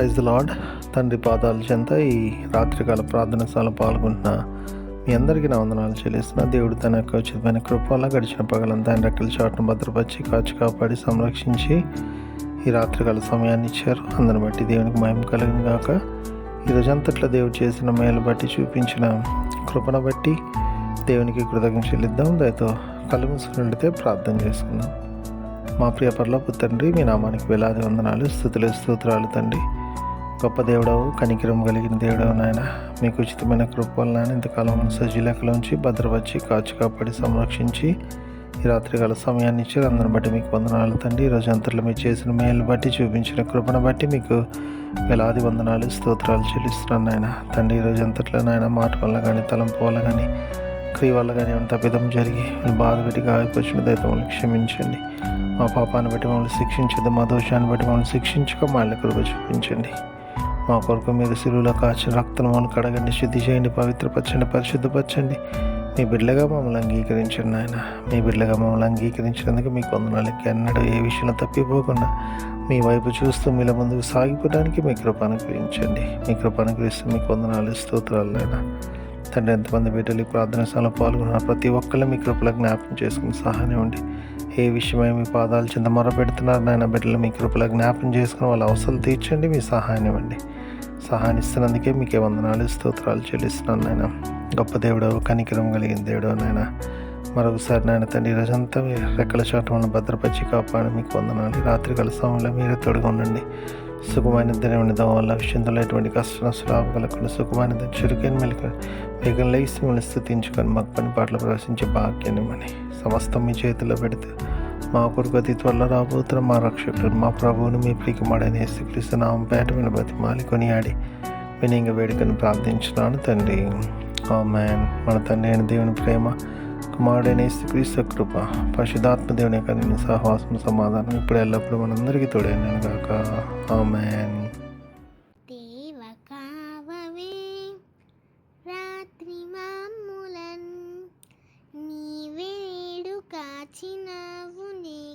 Praise the lord తండ్రి పాదాల చెంత ఈ రాత్రికాల ప్రార్థన స్థలం పాల్గొంటున్న మీ అందరికీ నా వందనాలు చెల్లిస్తున్న. దేవుడు తన యొక్క ఉచితమైన కృప గడిచిన పగలంతా ఆయన రెక్కల చాటును భద్రపరిచి కాచి కాపాడి సంరక్షించి ఈ రాత్రికాల సమయాన్ని ఇచ్చారు. అందరిని బట్టి దేవునికి మయం కలిగిన గాక. ఈ రోజంతట్లో దేవుడు చేసిన మేలు బట్టి చూపించిన కృపను బట్టి దేవునికి కృతజ్ఞత చెల్లిద్దాం. దయతో కళ్ళు మూసుకుని ప్రార్థన చేసుకుందాం. మా ప్రియ పరలోపు తండ్రి మీ నామానికి వేలాది వందనాలు స్థుతులు స్తోత్రాలు తండ్రి. గొప్ప దేవుడవు కనికిరం కలిగిన దేవుడవు నాయన. మీకు ఉచితమైన కృప నాయన. ఇంతకాలం సజీలకలోంచి భద్రపరిచి కాచి కాపాడి సంరక్షించి ఈ రాత్రికాల సమయాన్ని ఇచ్చారు అందరిని బట్టి మీకు వందనాలు తండ్రి. ఈరోజు అంతట్లో మీరు చేసిన మేలు బట్టి చూపించిన కృపను బట్టి మీకు వేలాది వందనాలు స్తోత్రాలు చెల్లిస్తున్నాను నాయన. తండ్రి ఈరోజు అంతట్లో నాయన మాట వల్ల కానీ తలంపు వల్ల కానీ క్రియ వల్ల కానీ ఏమైనా తప్పిదం జరిగి బాధ పెట్టి గాయపరిచిన దయతో మమ్మల్ని క్షమించండి. మా పాపాన్ని బట్టి మమ్మల్ని శిక్షించదు మా దోషాన్ని బట్టి మమ్మల్ని శిక్షించక మళ్ళీ కృప చూపించండి. మా కొరకు మీరు సిలువులో కాచిన రక్తం కడగండి శుద్ధి చేయండి పవిత్రపరచండి పరిశుద్ధపరచండి. మీ బిడ్డగా మమ్మల్ని అంగీకరించండి ఆయన మీ బిడ్డగా మమ్మల్ని అంగీకరించినందుకు మీకు వందనాలు ఎన్నడూ ఏ విషయంలో తప్పిపోకుండా మీ వైపు చూస్తూ మీల ముందుకు సాగిపోవడానికి మీ కృప అనుగ్రహించండి. మీ కృప అనుగ్రహిస్తూ మీకు వందనాలు స్తోత్రాలు నాయనా. తండ్రి ఎంతమంది బిడ్డలు ఈ ప్రార్థన స్థలంలో పాల్గొన్నారు ప్రతి ఒక్కళ్ళు మీ కృపలో జ్ఞాపకం చేసుకుని సహాయం ఉండి ఏ విషయమై మీ పాదాలు చింత మొర పెడుతున్నారు నాయన బిడ్డలు మీ కృపలో జ్ఞాపకం చేసుకుని వాళ్ళ అవసరాలు తీర్చండి మీ సహాయం ఇవ్వండి. సహాయం ఇస్తున్నందుకే మీకే వందనాలు స్తోత్రాలు చెల్లిస్తున్నాను నాయన. గొప్ప దేవుడు కనికరం కలిగిన దేవుడు నాయన. మరొకసారి నాయన తండ్రి రోజంతా రెక్కల చాటు భద్రపరిచి కాపాడి మీకు వందనాలు. రాత్రి కాల సమయంలో మీరే తోడుగా ఉండండి. సుఖమైన దినం దాని వల్ల విషయంలో ఎటువంటి కష్ట నష్టాలు కలగకుండా సుఖమైన చురుకైన మెలిక వేగం లేసి మిమ్మల్ని స్థుతించుకొని మాకు పని పాటలు ప్రవేశించే భాగ్యాన్ని మని సమస్తం మీ చేతిలో పెడితే మా కొరకు అతి త్వరలో రాబోతున్న మా రక్షకుడు మా ప్రభువుని మీ ప్రియకుమాడని యేసుక్రీస్తు నామం పేట మీద బతిమాలి కొనియాడి. వినింగ వేడుకను ప్రార్థించున్నాను తండ్రి. మ్యాన్ మన తండ్రి అయిన దేవుని ప్రేమ కుమారుడైన యేసుక్రీస్తు కృప పశుధాత్మ దేవుని యొక్క సహవాసం సమాధానం ఇప్పుడు ఎల్లప్పుడూ మనందరికీ తోడైనాను కాక మ్యాన్